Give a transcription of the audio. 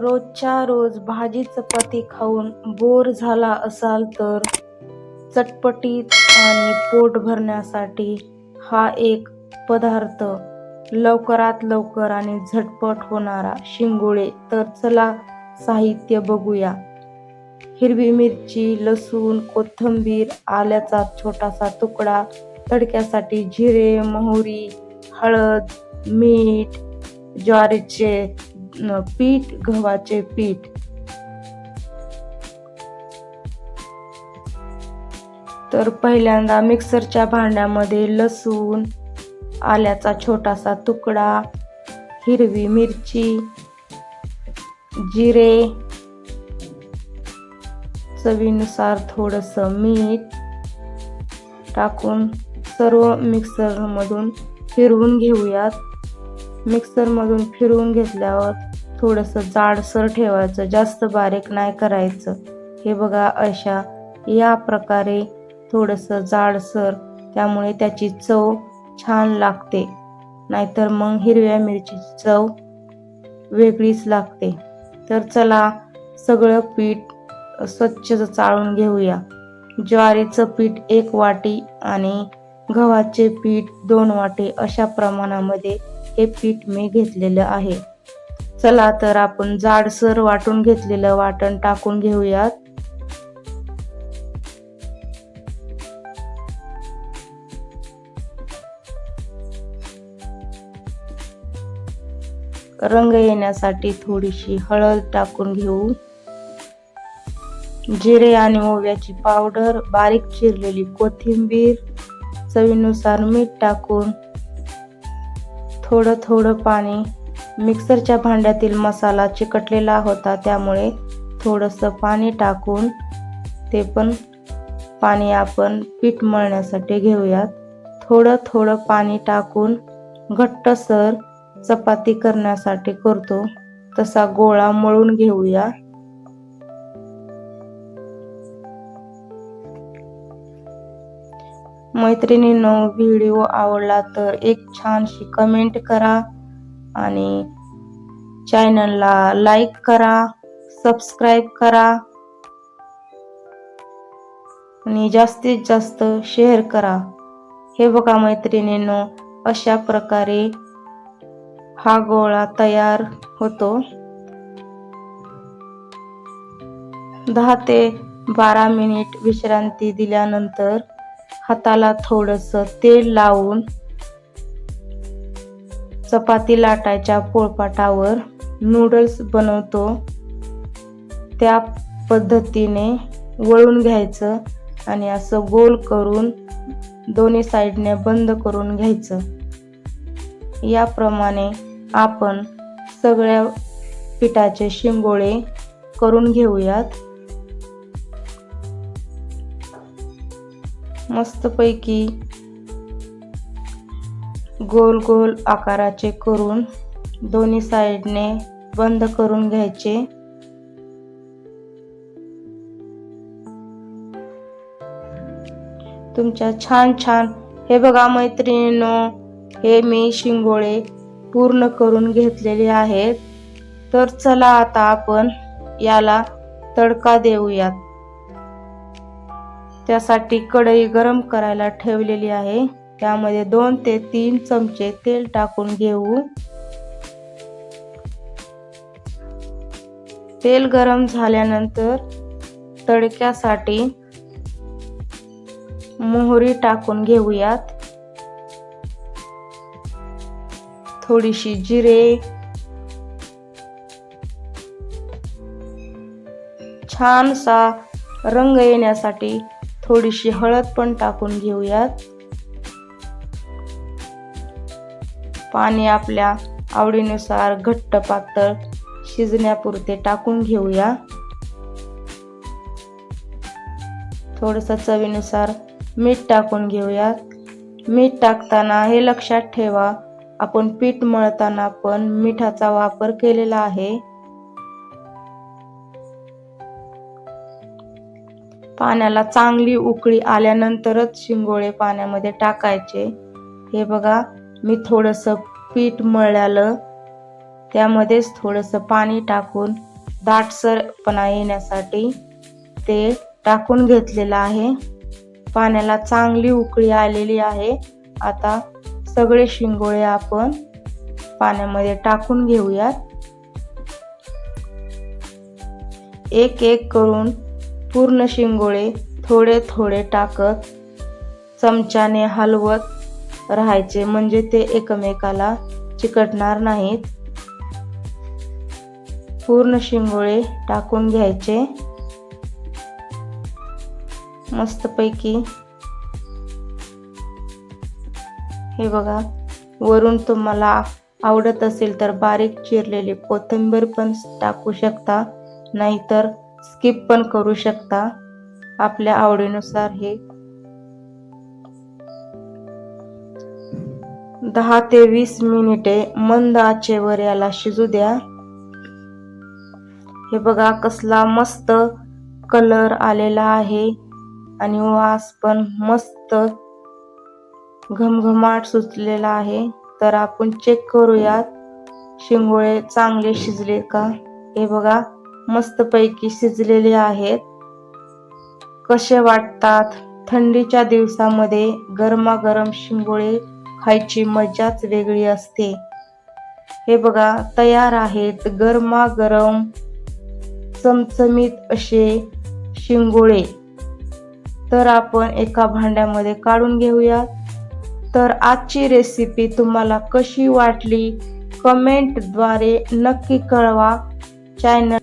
रोजच्या रोज भाजी चपाती खाऊन बोर झाला असाल तर चटपटीत आणि पोट भरण्यासाठी हा एक पदार्थ लवकरात लवकर आणि झटपट होणारा शिंगोळे. तर चला साहित्य बघूया. हिरवी मिरची लसूण कोथिंबीर आल्याचा छोटासा तुकडा तडक्यासाठी जिरे मोहरी हळद मीठ ज्वारीचे पीठ गव्हाचे पीठ. तर पहिल्यांदा मिक्सरच्या भांड्यामध्ये लसूण आल्याचा छोटासा तुकडा हिरवी मिरची जिरे चवीनुसार थोडंसं मीठ टाकून सर्व मिक्सरमधून फिरवून घेऊयात. मिक्सरमधून फिरवून घेतल्यावर थोडंसं जाडसर ठेवायचं जास्त बारीक नाही करायचं. हे बघा अशा या प्रकारे थोडंसं जाडसर त्यामुळे त्याची चव छान लागते. नाहीतर मग हिरव्या मिरचीची चव वेगळीच लागते. तर चला सगळं पीठ स्वच्छ चाळून घेऊया. ज्वारीचं पीठ एक वाटी आणि गव्हाचे पीठ दोन वाटी अशा प्रमाणामध्ये हे पीठ मी घेतलेलं आहे. चला तर आपण जाडसर वाटून घेतलेलं वाटण टाकून घेऊयात. रंग येण्यासाठी थोडीशी हळद टाकून घेऊ. जिरे आणि ओव्याची पावडर बारीक चिरलेली कोथिंबीर चवीनुसार मीठ टाकून थोडं थोडं पाणी मिक्सरच्या भांड्यातील मसाला चिकटलेला होता त्यामुळे थोडंसं पाणी टाकून ते पण पाणी आपण पीठ मळण्यासाठी घेऊयात. थोडं थोडं पाणी टाकून घट्टसर चपाती करण्यासाठी करतो. तसा गोळा मळून घेऊया. मैत्रिणींनो व्हिडिओ आवडला तर एक छानशी कमेंट करा. आणि चॅनलला लाईक करा सबस्क्राईब करा. आणि जास्तीत जास्त शेअर करा. हे बघा मैत्रिणींनो अशा प्रकारे हा गोळा तयार होतो. दहा ते बारा मिनिट विश्रांती दिल्यानंतर हाताला थोडंसं तेल लावून चपाती लाटायच्या पोळपाटावर नूडल्स बनवतो. त्या पद्धतीने वळून घ्यायचं आणि असं गोल करून दोन्ही साईडने बंद करून घ्यायचं. याप्रमाणे आपण सगळ्या पिठाचे शिंगोळे करून घेऊयात. मस्तपैकी गोल गोल आकाराचे करून दोन्ही साईडने बंद करून घ्यायचे. तुमच्या छान छान हे बघा मैत्रिणींनो हे मी शिंगोळे पूर्ण करून घेतलेले आहेत. तर चला आता आपण याला तडका देऊयात. त्यासाठी कढई गरम करायला ठेवलेली आहे. त्यामध्ये दोन ते तीन चमचे तेल टाकून घेऊ. तेल गरम झाल्यानंतर तडक्यासाठी मोहरी टाकून घेऊयात. थोडीशी जिरे. छानसा रंग येण्यासाठी थोडीशी हळद पण टाकून घेऊयात. पाणी आपल्या आवडीनुसार घट्ट पातळ शिजण्यापुरते टाकून घेऊया. थोडस चवीनुसार मीठ टाकून घेऊया. मीठ टाकताना हे लक्षात ठेवा आपण पीठ मळताना पण मिठाचा वापर केलेला आहे. पाण्याला चांगली उकळी आल्यानंतरच शिंगोळे पाण्यामध्ये टाकायचे. हे बघा मी थोडंसं पीठ मळल्यालं. त्यामध्येच थोडंसं पाणी टाकून दाटसरपणा येण्यासाठी ते टाकून घेतलेलं आहे. पाण्याला चांगली उकळी आलेली आहे. आता सगळे शिंगोळे आपण पाण्यामध्ये टाकून घेऊयात. एक एक करून पूर्ण शिंगोळे थोडे थोडे टाकत चमच्याने हलवत राहायचे. म्हणजे ते एकमेकाला चिकटणार नाहीत. पूर्ण शिंगोळे टाकून घ्यायचे. मस्तपैकी. हे बघा वरून तुम्हाला आवडत असेल तर बारीक चिरलेली कोथिंबीर पण टाकू शकता नाहीतर स्किप पण करू शकता. आपल्या आवडीनुसार हे दहा ते वीस मिनिटे मंद आचेवर याला शिजू द्या. हे बघा कसला मस्त कलर आलेला आहे आणि वास पण मस्त घमघमाट सुचलेला आहे. तर आपण चेक करूयात शिंगोळे चांगले शिजले का? हे बघा मस्तपैकी शिजलेले आहेत. कसे वाटतात? थंडीच्या दिवसामध्ये गरमागरम शिंगोळे खायची मजाच वेगळी असते. हे बघा तयार आहेत गरमागरम चमचमीत असे शिंगोळे. तर आपण एका भांड्यामध्ये काढून घेऊयात. तर आजची रेसिपी तुम्हाला कशी वाटली? कमेंटद्वारे नक्की कळवा. चॅनल